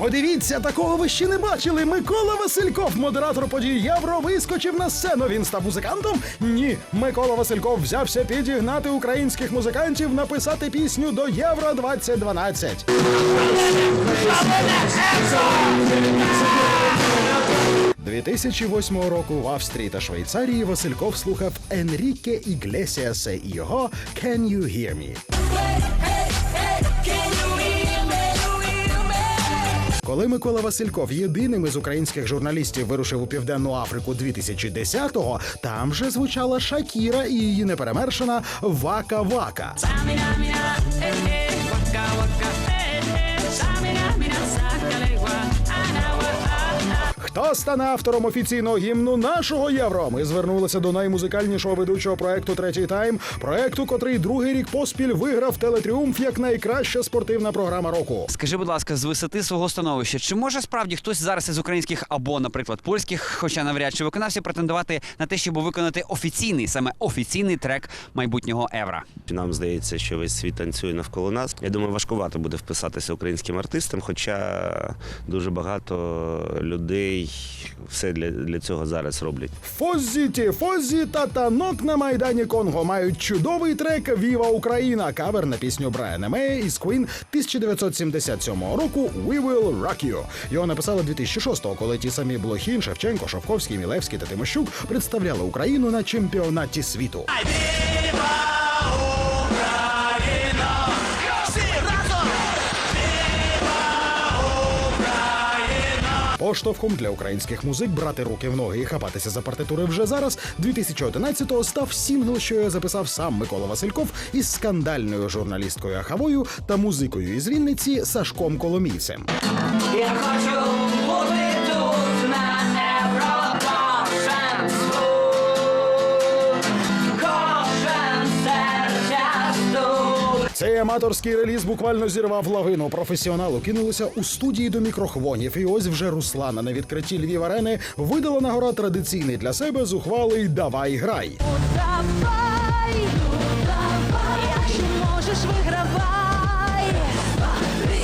Подивіться, такого ви ще не бачили. Микола Васильков, модератор подій Євро, вискочив на сцену. Він став музикантом? Ні, Микола Васильков взявся підігнати українських музикантів написати пісню до Євро 2012. – 2008 року в Австрії та Швейцарії Васильков слухав Енріке Іглесіаса і його «Can you hear me?». Коли Микола Васильков єдиним із українських журналістів вирушив у Південну Африку 2010-го, там же звучала Шакіра і її неперевершена Вака Вака. Хто стане автором офіційного гімну нашого євро? Ми звернулися до наймузикальнішого ведучого проекту Третій тайм, проекту, котрий другий рік поспіль виграв телетріумф як найкраща спортивна програма року. Скажи, будь ласка, з висоти свого становища, чи може справді хтось зараз із українських або, наприклад, польських, хоча навряд чи виконавців претендувати на те, щоб виконати офіційний, саме офіційний трек майбутнього евра? Нам здається, що весь світ танцює навколо нас. Я думаю, важкувато буде вписатися українським артистам, хоча дуже багато людей все для, для цього зараз роблять. Фоззі ті Фоззі та танок на майдані Конго мають чудовий трек Віва Україна, кавер на пісню Брайана Мея із Queen 1977 року We Will Rock You. Його написали 2006-го, коли ті самі Блохін, Шевченко, Шовковський, Мілевський та Тимощук представляли Україну на чемпіонаті світу. Поштовхом для українських музик брати руки в ноги і хапатися за партитури вже зараз. 2011-го став сінгл, що я записав сам Микола Васильков із скандальною журналісткою Ахавою та музикою із Вінниці Сашком Коломійцем. Я хочу Цей аматорський реліз буквально зірвав лавину. Професіоналу кинулися у студії до мікрохвонів. І ось вже Руслана на відкритті Львів арени видала на гора традиційний для себе зухвалий Давай грай. Давай,